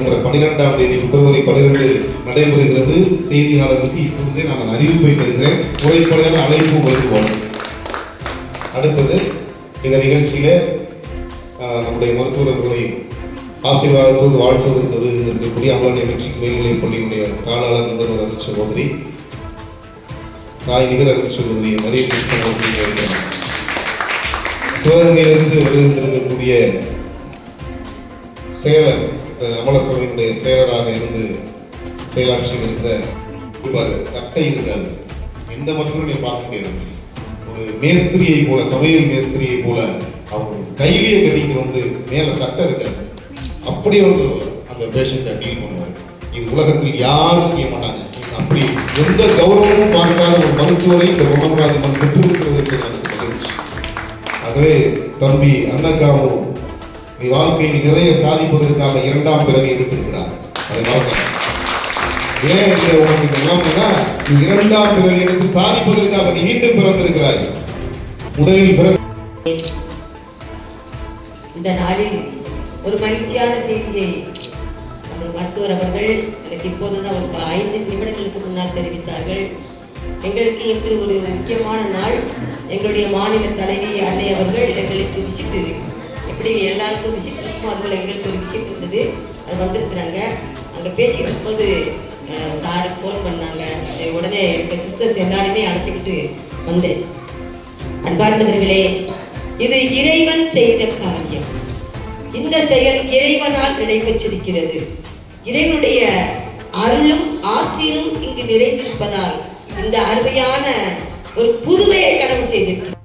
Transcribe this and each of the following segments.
என்ற பன்னிரெண்டாம் தேதி பிப்ரவரி பன்னிரெண்டு நடைபெறுகிறது. செய்தியாளர்களுக்கு இப்பொழுதே நான் அறிவிப்பை தருகிறேன். முறைப்படையான அழைப்பு வருவோம் அடுத்தது இந்த நிகழ்ச்சியில நம்முடைய மருத்துவர்களை ஆசீர்வாதத்தோடு வாழ்த்துவது இருக்கக்கூடிய அமர் நிகழ்ச்சிக்கு மேல்நிலைப் பள்ளியினுடைய தாளாளர் முதல்வர் அருள் சகோதரி தாய் நிகர் அருள் சகோதரி மரிய கிருஷ்ணன் அவர்கள் சிவகங்கையிலிருந்து வருகின்றிருக்கக்கூடிய செயலர் இந்த அமல செயலராக இருந்து செயலாற்றி இருக்கிற சட்டை இருக்காது. எந்த மருத்துவரும் நீ பார்க்க முடியாது. ஒரு மேஸ்திரியை போல சமையல் மேஸ்திரியை போல அவங்க கையிலேயே கட்டிக்கு வந்து மேல சட்டை இருக்காது. அப்படி வந்து அந்த பேஷண்ட்டை டீல் பண்ணுவார். இது உலகத்தில் யாரும் செய்ய மாட்டாங்க. அப்படி எந்த கௌரவமும் பார்க்காத ஒரு மருத்துவரை இந்த குணமராஜ் மண் பெற்றிருக்கிறது எனக்கு மகிழ்ச்சி. ஆகவே தம்பி அன்னக்காவும் நீ வாழ்க்கையில் நிறைய சாதிப்பதற்காக இரண்டாம் பிறவி எடுத்திருக்கிறார். அதை வாழ்க்கை ஏன் இங்க உனக்கு இந்த நீ இரண்டாம் பிறவி எடுத்து சாதிப்பதற்காக நீ மீண்டும் பிறந்திருக்கிறாய். முதலில் பிறந்த இந்த நாளில் ஒரு மகிழ்ச்சியான செய்தியை நமது மருத்துவர் அவர்கள் எனக்கு இப்போதுதான் ஒரு ஐந்து நிமிடங்களுக்கு முன்னால் தெரிவித்தார்கள். எங்களுக்கு இன்று ஒரு முக்கியமான நாள். எங்களுடைய மாநில தலைவி அன்னை அவர்கள் எங்களுக்கு விசிட் அப்படின்னு எல்லாருக்கும் விசிட் இருக்கும் அதுபோல் எங்களுக்கு ஒரு விசிட் இருந்தது. அது வந்திருக்கிறாங்க. அங்கே பேசிக்கிட்டு போது சார் ஃபோன் பண்ணாங்க. உடனே எங்கள் சிஸ்டர்ஸ் எல்லாருமே அழைச்சிக்கிட்டு வந்தேன். அன்பார்ந்தவர்களே இது இறைவன் செய்த காரியம். இந்த செயல் இறைவனால் நடைபெற்றிருக்கிறது. இறைவனுடைய அருளும் ஆசீரும் இங்கு நிறைந்திருப்பதால் இந்த அருமையான ஒரு புதுமையை கடவுள் செய்திருக்கிறார்.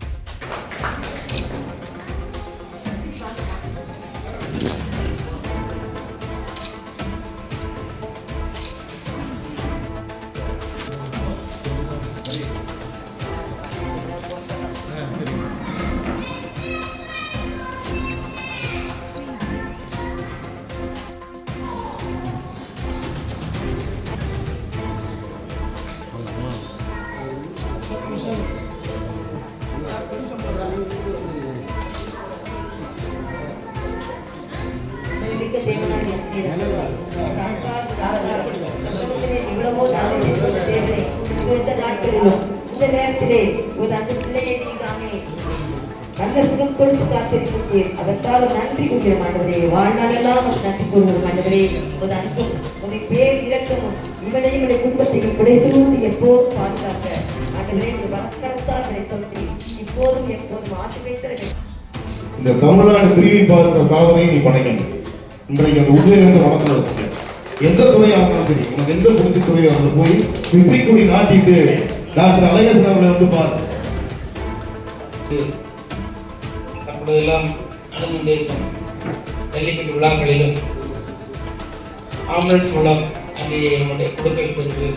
இந்த நேரத்திலே ஒரு அந்த பிள்ளையை நீங்காமே நல்ல சுகம் கொடுத்து காத்திருக்கிறீர் அதற்காக நன்றி கூறுகிறோம் ஆண்டவரே வாழ்நாளெல்லாம் நன்றி ஒரு அன்பும் பேர் இலக்கமும் இவனையும் குடும்பத்தையும் புடை எப்போதும் பாதுகாக்க. இந்த தமிழ்நாடு திரும்பி பார்க்கிற சாதனையை நீ பண்ணிக்கணும் இன்றைக்கு அந்த உதவியிலிருந்து வளர்ந்து எந்த துறையாக இருந்தாலும் சரி உனக்கு எந்த புரிஞ்சு துறையாக இருந்தாலும் போய் வெற்றி கொடி நாட்டிட்டு டாக்டர் அழகேசன் அவர்களை வந்து பாரு. எல்லாம் நடந்து கொண்டிருக்கும் ஜல்லிக்கட்டு விழாக்களிலும் ஆம்புலன்ஸ் மூலம் அங்கே நம்முடைய குழுக்கள் சென்று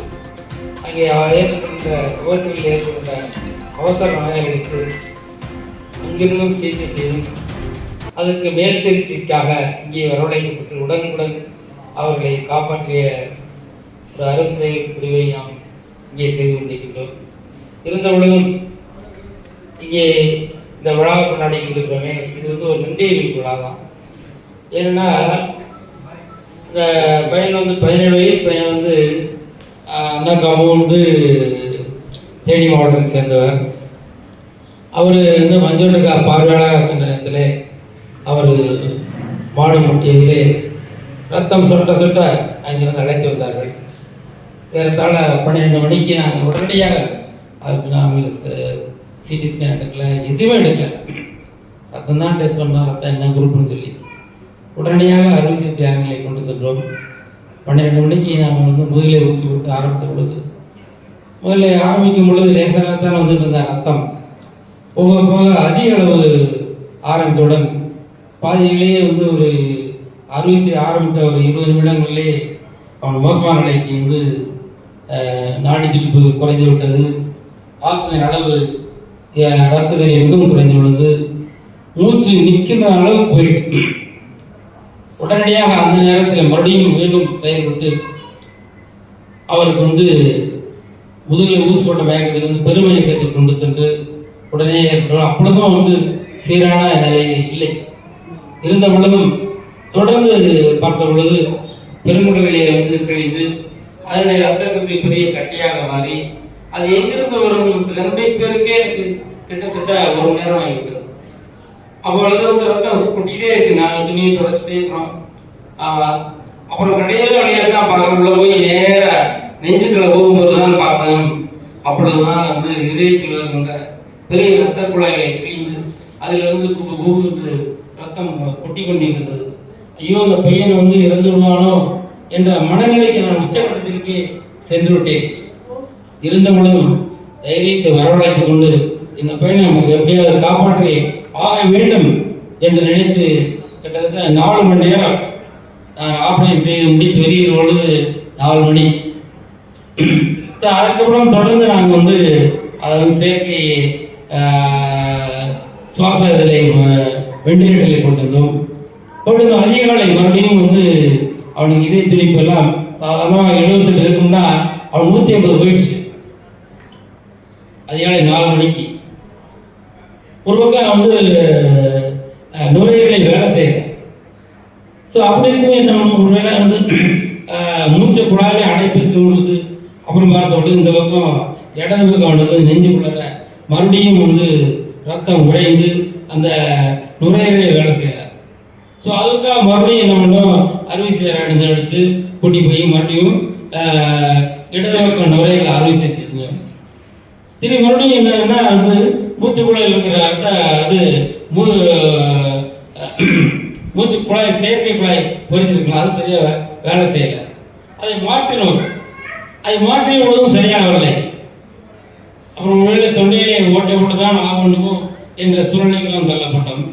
இங்கே ஏற்பட்ட விபத்துகளில் ஏற்பட்ட அவசர நோயாளிகளுக்கு அங்கிருந்தும் சிகிச்சை செய்து அதற்கு மேல் சிகிச்சைக்காக இங்கே வரவழைக்கப்பட்டு உடனுக்குடன் அவர்களை காப்பாற்றிய ஒரு அரும் செயல் பிரிவை நாம் இங்கே செய்து கொண்டிருக்கின்றோம். இருந்த பொழுதும் இங்கே இந்த விழாவை கொண்டாடி கொண்டிருக்கிறோமே இது வந்து ஒரு நன்றியறிவு விழா தான் ஏன்னா இந்த பையன் வந்து பதினேழு வயசு பையன் வந்து அண்ணா அண்ணாக்காவும் வந்து தேனி மாவட்டத்தை சேர்ந்தவர். அவர் வந்து மஞ்சளுக்கா பார்வையாளராக சென்ற நேரத்தில் அவர் மாடு முட்டியதிலே ரத்தம் சொட்ட சொட்ட அங்கிருந்து அழைத்து வந்தார்கள். ஏறத்தாழ பன்னிரெண்டு மணிக்கு நாங்கள் உடனடியாக அதுக்கு நாங்கள் சிடி ஸ்கேன் எடுக்கல எதுவுமே எடுக்கல. ரத்தம் தான் டெஸ்ட் பண்ணால் ரத்தம் என்ன குரூப்னு சொல்லி. உடனடியாக அறுவை சிகிச்சை அரங்களை கொண்டு சென்றோம். பன்னிரெண்டு மணிக்கு நாங்கள் வந்து முதுகிலே ஊசி போட்டு ஆரம்பித்த பொழுது முதல்ல ஆரம்பிக்கும் பொழுது லேசாகத்தான் வந்துட்டு இருந்த ரத்தம். போக போக அதிக அளவு ஆரம்பித்தவுடன் பாதியிலேயே வந்து ஒரு அறுவை செய்ய ஆரம்பித்த ஒரு இருபது நிமிடங்களிலே அவன் மோசமான நிலைக்கு வந்து நாடி துடிப்பு குறைந்து விட்டது. ஆக்சிஜன் அளவு ரத்தத்தை மிகவும் குறைந்து விழுந்து மூச்சு நிற்கின்ற அளவு போயிட்டு உடனடியாக அந்த நேரத்தில் மறுபடியும் மீண்டும் செயல்பட்டு அவருக்கு வந்து முதுகில் ஊசி போட்ட வேகத்திலிருந்து இயக்கத்தில் கொண்டு சென்று உடனே ஏற்படும். அப்பொழுதும் வந்து சீரான நிலையில் இல்லை. இருந்த பொழுதும் தொடர்ந்து பார்த்த பொழுது பெருமுடலிலே வந்து கழிந்து அதனுடைய ரத்த கசி பெரிய கட்டியாக மாறி அது எங்கிருந்து வரும்? ரெண்டு பேருக்கே எனக்கு கிட்டத்தட்ட ஒரு நேரம் ஆகிவிட்டது. அவ்வளவு வந்து ரத்தம் கொட்டிக்கிட்டே இருக்கு. நான் துணியை தொடச்சிட்டே இருக்கிறோம். அப்புறம் கடையில் வழியாக தான் பார்க்க உள்ள போய் நேர நெஞ்சுக்குள்ள போகும்போது தான் பார்த்தேன். அப்பொழுதுதான் வந்து இதயத்தில் இருந்த பெரிய ரத்த குழாய்களை கிழிந்து அதிலிருந்து குபு குபு ரத்தம் கொட்டி கொண்டிருந்தது. ஐயோ அந்த பையன் வந்து இறந்துடுவானோ என்ற மனநிலைக்கு நான் உச்சக்கட்டத்திற்கே சென்று விட்டேன். இருந்த பொழுதும் தைரியத்தை வரவழைத்துக் கொண்டு இந்த பையனை நமக்கு எப்படியாவது காப்பாற்றி ஆக வேண்டும் என்று நினைத்து கிட்டத்தட்ட நாலு மணி நேரம் நான் ஆபரேஷன் செய்து முடித்து வெளியிற பொழுது நாலு மணி. ஸோ அதுக்கப்புறம் தொடர்ந்து நாங்கள் வந்து அதை வந்து செயற்கை சுவாச இதில் வெண்டிலேட்டரில் போட்டிருந்தோம். போட்டிருந்தோம் அதிகாலை மறுபடியும் வந்து அவனுக்கு இதய துடிப்பு எல்லாம் சாதாரணமாக எழுபத்தெட்டு இருக்கும்னா அவன் நூற்றி ஐம்பது போயிடுச்சு. அதிகாலை நாலு மணிக்கு. ஒரு பக்கம் வந்து அஹ், நுரையீரலை வேலை செய்கிறேன் ஸோ அப்படி இருக்கும்போது என்ன ஒரு வேலை வந்து மூச்சை மூச்சு குழாயிலே அடைப்பு இருக்கும் பொழுது அப்புறம் பார்த்தோடு இந்த பக்கம் இடது பக்கம் அவனுக்கு நெஞ்சுக்குள்ளார மறுபடியும் வந்து ரத்தம் உடைந்து அந்த நுரையீரலை வேலை செய்கிறார் ஸோ அதுக்காக மறுபடியும் என்ன பண்ணோம்? அறுவை சிகிச்சை எடுத்து கூட்டி போய் மறுபடியும் இடது பக்கம் நுரையீரலை அறுவை சிகிச்சை செஞ்சோம். திரும்பி மறுபடியும் என்னன்னா வந்து மூச்சுக்குழாயில் இருக்கிற அந்த அது மூ மூச்சு குழாய் செயற்கை குழாய் பொறிஞ்சிருக்கலாம் அது சரியாக வே- வேலை செய்யலை. அதை மாற்றினோம். அதை மாற்றிய பொழுதும் சரியாகவில்லை அப்புறம் ஒருவேளை தொண்டையிலே ஓட்டை போட்டு தான் ஆகணுமோ என்ற சூழ்நிலைக்கெல்லாம் தள்ளப்பட்டோம்.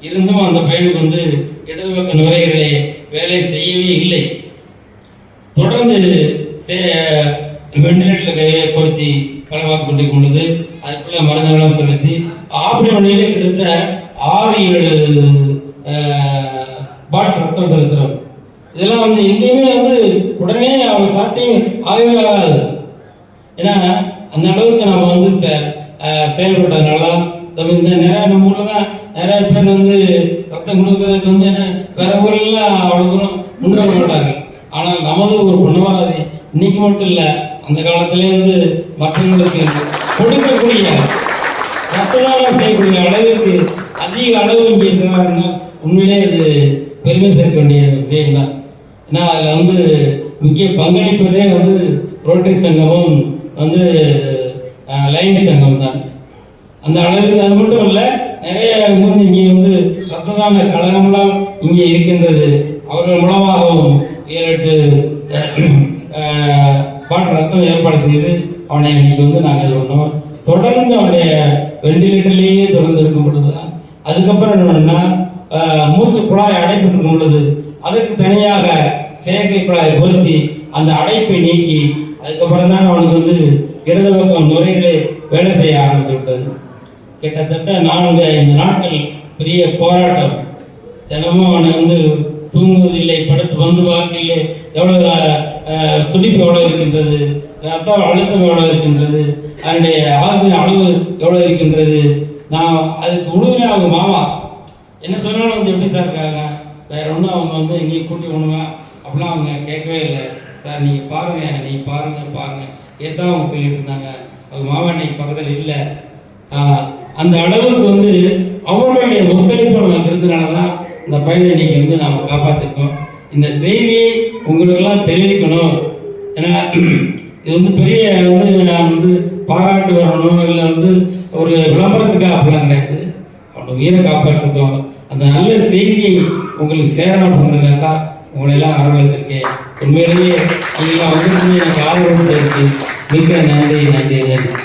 இருந்தும் அந்த பையனுக்கு வந்து இடது பக்க நுரையீரலை வேலை செய்யவே இல்லை. தொடர்ந்து வெண்டிலேட்டரில் கையை பொருத்தி வேலை பார்த்து கொண்டு கொண்டது அதுக்குள்ள மருந்துகளும் செலுத்தி ஆபரேஷனிலே கிட்டத்தட்ட ஆறு ஏழு பாட்டில் ரத்தம் செலுத்துகிறோம் இதெல்லாம் வந்து எங்கேயுமே வந்து உடனே அவங்க சாத்தியம் ஆகவே ஆகாது. ஏன்னா அந்த அளவுக்கு நம்ம வந்து செ- செயல்பட்டதுனால நம்ம இந்த நிறைய நம்ம ஊரில் தான் நிறைய பேர் வந்து ரத்தம் கொடுக்கறதுக்கு வந்து என்ன வேற ஊர்லாம் அவ்வளோ தூரம் முன்னேற மாட்டாங்க ஆனால் நமது ஒரு பொன்னவராதி இன்னைக்கு மட்டும் இல்லை. அந்த காலத்திலேருந்து மற்றவங்களுக்கு கொடுக்கக்கூடிய ரத்த செய்யக்கூடிய அளவிற்கு அதிக அளவு இங்கே இருக்கிறாருன்னா உண்மையிலே அது பெருமை சேர்க்க வேண்டிய விஷயம் தான் ஏன்னா அதில் வந்து முக்கிய பங்களிப்பதே வந்து ரோட்டரி சங்கமும் வந்து லைன் சங்கம் தான் அந்த அளவிற்கு அது மட்டும் இல்லை நிறைய வந்து இங்கே வந்து ரத்ததான கழகம்லாம் இங்கே இருக்கின்றது. அவர்கள் மூலமாகவும் ஏழு எட்டு அஹ், ரத்தம் ஏற்பாடு செய்து அவனை இன்னைக்கு வந்து நாங்கள் இது பண்ணோம். தொடர்ந்து அவனுடைய வெண்டிலேட்டர்லேயே தொடர்ந்து இருக்கும் பொழுது தான் அதுக்கப்புறம் என்ன பண்ணோம்னா மூச்சு குழாய் அடைப்பு உள்ளது. அதற்கு தனியாக செயற்கை குழாயை பொருத்தி அந்த அடைப்பை நீக்கி அதுக்கப்புறம் தான் அவனுக்கு வந்து இடது பக்கம் நுரையிலே வேலை செய்ய ஆரம்பித்து விட்டது. கிட்டத்தட்ட நான்கு ஐந்து நாட்கள் பெரிய போராட்டம். தினமும் அவனை வந்து தூங்குவதில்லை படுத்து வந்து பார்க்கல எவ்வளோ துடிப்பு எவ்வளோ இருக்கின்றது? ரத்த அழுத்தம் எவ்வளோ இருக்கின்றது? அதனுடைய ஆக்சிஜன் அளவு எவ்வளோ இருக்கின்றது? நான் அதுக்கு முழுமையாக அவங்க மாமா. என்ன சொன்னாலும் வந்து எப்படி சார் இருக்காங்க? வேற ஒன்றும் அவங்க வந்து எங்கேயும் கூட்டி போகணுமா? அப்படிலாம் அவங்க கேட்கவே இல்லை. சார் நீங்கள் பாருங்கள் நீங்கள் பாருங்கள் பாருங்கள் ஏதான் அவங்க சொல்லிட்டு இருந்தாங்க. அவங்க மாமா இன்னைக்கு பக்கத்தில் இல்லை. அந்த அளவுக்கு வந்து அவர்களுடைய ஒத்துழைப்பு நமக்கு இருந்ததுனால தான் இந்த பையனை இன்னைக்கு வந்து நாம் காப்பாற்றிருக்கோம் இந்த செய்தியை உங்களுக்கெல்லாம் தெரிவிக்கணும். ஏன்னா இது வந்து பெரிய வந்து நான் வந்து பாராட்டு வரணும். இல்லை வந்து ஒரு விளம்பரத்துக்காக அப்படிலாம் கிடையாது. அவனோட உயிரை காப்பாற்றிருக்கோம் அந்த நல்ல செய்தியை உங்களுக்கு சேரணும் அப்படிங்கிறதுக்காக தான் உங்களை எல்லாம் வரவழைச்சிருக்கேன். உண்மையிலேயே நீங்களாம் வந்து எனக்கு ஆர்வம் தெரிவித்து மிக்க நன்றி நன்றி நன்றி.